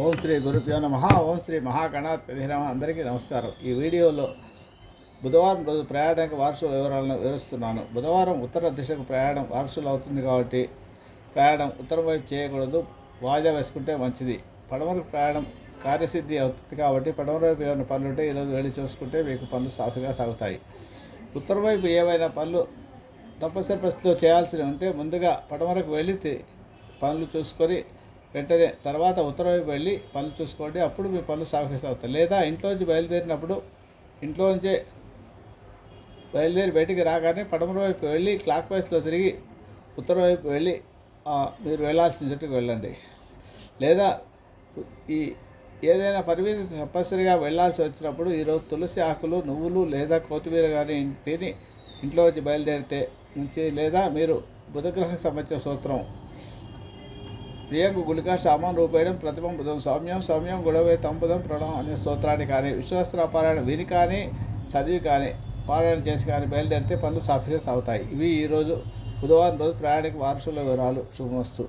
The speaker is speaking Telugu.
ఓం శ్రీ గురుభ్యో నమ. ఓం శ్రీ మహాగణాధిపతి నమ. అందరికీ నమస్కారం. ఈ వీడియోలో బుధవారం రోజు ప్రయాణానికి వారసుల వివరాలను వివరిస్తున్నాను. బుధవారం ఉత్తర దిశకు ప్రయాణం వారసులు అవుతుంది కాబట్టి ప్రయాణం ఉత్తరం వైపు చేయకూడదు. వాయిదా వేసుకుంటే మంచిది. పడమరకు ప్రయాణం కార్యసిద్ధి అవుతుంది కాబట్టి పడమర వైపు ఏమైనా పనులు ఉంటే ఈరోజు వెళ్ళి చూసుకుంటే మీకు పనులు సాఫీగా సాగుతాయి. ఉత్తర వైపు ఏవైనా పనులు తప్పనిసరి పరిస్థితిలో చేయాల్సి ఉంటే ముందుగా పడమరకు వెళ్ళి పనులు చూసుకొని వెంటనే తర్వాత ఉత్తర వైపు వెళ్ళి పనులు చూసుకోండి. అప్పుడు మీ పనులు సాఫీగా అవుతాయి. లేదా ఇంట్లోంచి బయలుదేరినప్పుడు ఇంట్లోంచి బయలుదేరి బయటికి రాగానే పడమర వైపు వెళ్ళి క్లాక్ వైస్లో తిరిగి ఉత్తరం వైపు వెళ్ళి మీరు వెళ్ళాల్సిన చోటుకు వెళ్ళండి. లేదా ఈ ఏదైనా పరిమితి తప్పనిసరిగా వెళ్ళాల్సి వచ్చినప్పుడు ఈరోజు తులసి ఆకులు నువ్వులు లేదా కొత్తిమీర కానీ తిని ఇంట్లో వచ్చి బయలుదేరితే నుంచి లేదా మీరు బుధగ్రహం సంబంధించిన సూత్రం ప్రియంకు గుళిక శామం రూపేణం ప్రతిమం బుధం సౌమ్యం సౌమ్యం గుడవే తంపుదం ప్రణం అనే స్తోత్రాన్ని కానీ విశ్వాస పారాయణ విని కానీ చదివి కానీ పారాయణ చేసి కానీ బయలుదేరితే పనులు సాఫీగా సాగుతాయి. ఇవి ఈరోజు బుధవారం రోజు ప్రయాణిక వారసుల వివరాలు. శుభమస్తు.